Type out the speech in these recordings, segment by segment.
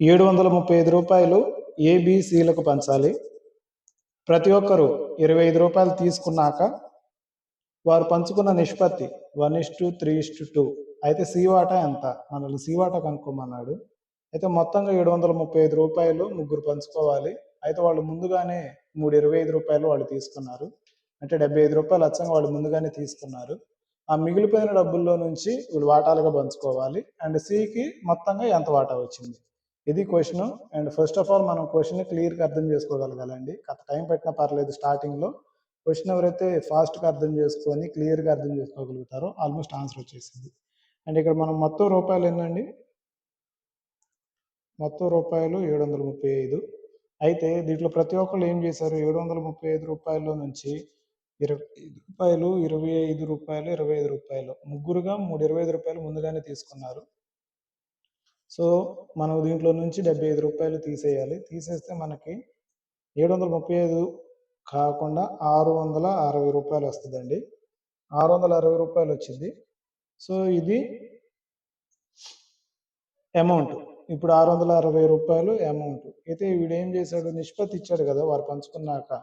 ఏడు వందల ముప్పై ఐదు రూపాయలు ఏబిసిలకు పంచాలి. ప్రతి ఒక్కరూ ఇరవై ఐదు రూపాయలు తీసుకున్నాక వారు పంచుకున్న నిష్పత్తి one is to three is to two. అయితే సి వాటా ఎంత? మనల్ని సి వాటా కనుక్కోమన్నాడు. అయితే మొత్తంగా ఏడు వందల ముప్పై ఐదు రూపాయలు ముగ్గురు పంచుకోవాలి. అయితే వాళ్ళు ముందుగానే మూడు ఇరవై ఐదు రూపాయలు వాళ్ళు తీసుకున్నారు. అంటే డెబ్బై ఐదు రూపాయలు అచ్చంగా వాళ్ళు ముందుగానే తీసుకున్నారు. ఆ మిగిలిపోయిన డబ్బుల్లో నుంచి వీళ్ళు వాటాలుగా పంచుకోవాలి. అండ్ సికి మొత్తంగా ఎంత వాటా వచ్చింది? ఇది question and first of all మనం క్వశ్చన్ క్లియర్గా అర్థం చేసుకోగలగాలండి. కథ టైం పెట్టినా పర్లేదు స్టార్టింగ్లో క్వశ్చన్ ఎవరైతే ఫాస్ట్గా అర్థం చేసుకొని క్లియర్గా అర్థం చేసుకోగలుగుతారో ఆల్మోస్ట్ ఆన్సర్ వచ్చేసింది. అండ్ ఇక్కడ మనం మొత్తం రూపాయలు ఏంటండి మొత్తం రూపాయలు ఏడు వందల ముప్పై ఐదు అయితే దీంట్లో ప్రతి ఒక్కళ్ళు ఏం చేశారు? ఏడు వందల ముప్పై ఐదు రూపాయల నుంచి ఇరవై ఐదు రూపాయలు ఇరవై ఐదు రూపాయలు ఇరవై ఐదు రూపాయలు. ముగ్గురుగా మూడు ఇరవై ఐదు రూపాయలు ముందుగానే తీసుకున్నారు. సో మనం దీంట్లో నుంచి డెబ్బై ఐదు రూపాయలు తీసేయాలి. తీసేస్తే మనకి ఏడు వందల ముప్పై ఐదు కాకుండా ఆరు వందల అరవై రూపాయలు వస్తుందండి. ఆరు వందల అరవై రూపాయలు వచ్చింది. సో ఇది అమౌంట్. ఇప్పుడు ఆరు వందల అరవై రూపాయలు అమౌంట్. అయితే వీడు ఏం చేశాడు? నిష్పత్తి ఇచ్చాడు కదా వారు పంచుకున్నాక.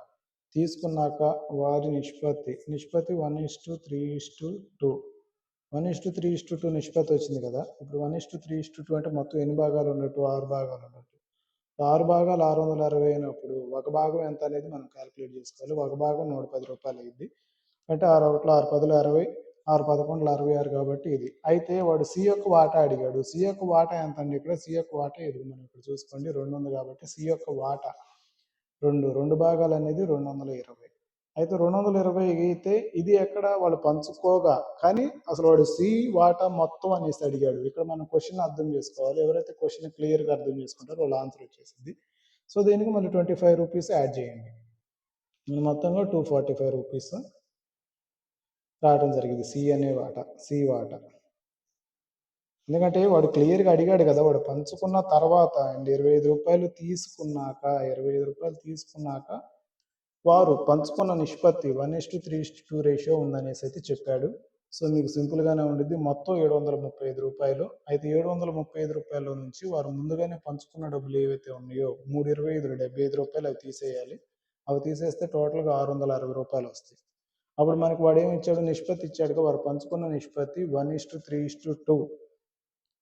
తీసుకున్నాక వారి నిష్పత్తి. నిష్పత్తి one is to three is to two. One is to three is to two నిష్పత్తి వచ్చింది కదా. ఇప్పుడు one is to three is to two అంటే మొత్తం ఎన్ని భాగాలు ఉన్నట్టు? ఆరు భాగాలు ఉన్నట్టు. ఆరు భాగాలు ఆరు వందల అరవై అయినప్పుడు ఒక భాగం ఎంత అనేది మనం క్యాలిక్యులేట్ చేసుకోవాలి. ఒక భాగం నూట పది రూపాయలు అయింది. అంటే ఆరు ఒకటిలో ఆరు పదులు అరవై ఆరు పదకొండులు అరవై ఆరు కాబట్టి ఇది. అయితే వాడు సి యొక్క వాటా అడిగాడు. సి యొక్క వాటా ఎంత అండి ఇక్కడ? సి యొక్క వాటా ఇది. మనం ఇక్కడ చూసుకోండి. రెండు ఉంది కాబట్టి సి యొక్క వాటా. రెండు. రెండు భాగాలు అనేది రెండు వందల ఇరవై. అయితే రెండు వందల ఇరవై అయితే ఇది ఎక్కడ వాళ్ళు పంచుకోగా. కానీ అసలు వాడు సి వాటా మొత్తం అనేసి అడిగాడు. ఇక్కడ మనం క్వశ్చన్ అర్థం చేసుకోవాలి. ఎవరైతే క్వశ్చన్ క్లియర్గా అర్థం చేసుకుంటారో వాళ్ళ ఆన్సర్ వచ్చేసింది. సో దీనికి మళ్ళీ ట్వంటీ ఫైవ్ రూపీస్ యాడ్ చేయండి. మొత్తంగా టూ ఫార్టీ ఫైవ్ రూపీస్ రావడం జరిగింది. సి అనే వాట సి వాట. ఎందుకంటే వాడు క్లియర్గా అడిగాడు కదా వాడు పంచుకున్న తర్వాత అండ్. ఇరవై ఐదు రూపాయలు తీసుకున్నాక ఇరవై ఐదు రూపాయలు తీసుకున్నాక వారు పంచుకున్న నిష్పత్తి one is to three two ratio ఉందనేసి అయితే చెప్పాడు. సో మీకు సింపుల్గానే ఉండిద్ది. మొత్తం ఏడు వందల ముప్పై ఐదు రూపాయలు. అయితే ఏడు వందల ముప్పై ఐదు రూపాయల నుంచి వారు ముందుగానే పంచుకున్న డబ్బులు ఏవైతే ఉన్నాయో మూడు ఇరవై ఐదు డెబ్బై ఐదు రూపాయలు అవి తీసేయాలి. అవి తీసేస్తే టోటల్గా ఆరు వందల అరవై రూపాయలు వస్తాయి. అప్పుడు మనకు వాడు ఏమి ఇచ్చాడు? నిష్పత్తి ఇచ్చాడుగా వారు పంచుకున్న నిష్పత్తి one is to three is to two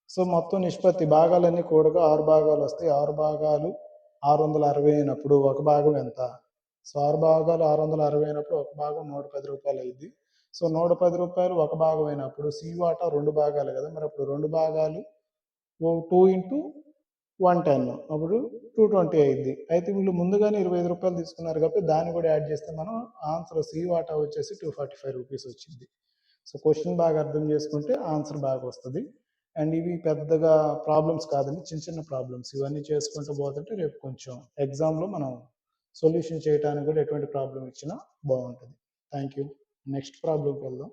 so మొత్తం నిష్పత్తి భాగాలన్నీ కూడగా ఆరు భాగాలు వస్తాయి. ఆరు భాగాలు ఆరు వందల అరవై అయినప్పుడు ఒక భాగం ఎంత? సో ఆరు భాగాలు ఆరు వందల అరవై అయినప్పుడు ఒక భాగం నూట పది రూపాయలు అయింది. సో నూట పది రూపాయలు ఒక భాగం అయినప్పుడు సి వాటా రెండు భాగాలు కదా మరి అప్పుడు రెండు భాగాలు టూ ఇంటూ వన్ టెన్ అప్పుడు టూ ట్వంటీ అయింది. అయితే వీళ్ళు ముందుగానే ఇరవై ఐదు రూపాయలు తీసుకున్నారు కాబట్టి దాన్ని కూడా యాడ్ చేస్తే మనం ఆన్సర్ సి వాటా వచ్చేసి టూ ఫార్టీ ఫైవ్ రూపీస్ వచ్చింది. సో క్వశ్చన్ బాగా అర్థం చేసుకుంటే ఆన్సర్ బాగా వస్తుంది. అండ్ ఇవి పెద్దగా ప్రాబ్లమ్స్ కాదండి చిన్న చిన్న ప్రాబ్లమ్స్. ఇవన్నీ చేసుకుంటూ పోతుంటే రేపు కొంచెం ఎగ్జామ్లో మనం సొల్యూషన్ చేయడానికి కూడా ఎటువంటి ప్రాబ్లం ఇచ్చినా బాగుంటుంది. థ్యాంక్ యూ నెక్స్ట్ ప్రాబ్లంకి వెళ్దాం.